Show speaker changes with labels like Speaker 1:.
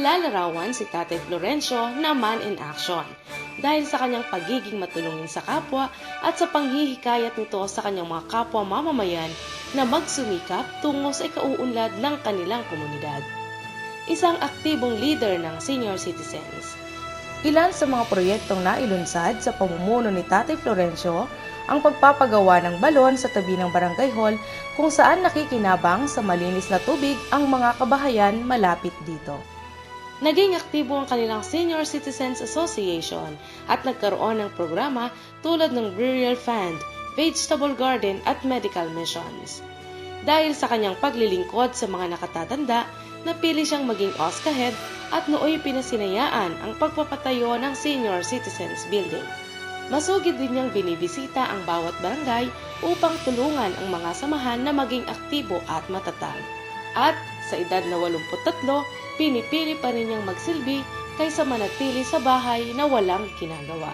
Speaker 1: Inilalarawan si Tatay Florencio na man in action dahil sa kanyang pagiging matulungin sa kapwa at sa panghihikayat nito sa kanyang mga kapwa mamamayan na magsumikap tungo sa ikauunlad ng kanilang komunidad. Isang aktibong leader ng senior citizens. Ilan sa mga proyektong nailunsad sa pamumuno ni Tatay Florencio ang pagpapagawa ng balon sa tabi ng barangay hall kung saan nakikinabang sa malinis na tubig ang mga kabahayan malapit dito. Naging aktibo ang kanilang Senior Citizens Association at nagkaroon ng programa tulad ng Burial Fund, Vegetable Garden at Medical Missions. Dahil sa kanyang paglilingkod sa mga nakatatanda, napili siyang maging OSCA head at nooy pinasinayaan ang pagpapatayo ng Senior Citizens Building. Masugid din niyang binibisita ang bawat barangay upang tulungan ang mga samahan na maging aktibo at matatag. At sa edad na 83, pinipili pa rin niyang magsilbi kaysa manatili sa bahay na walang ginagawa.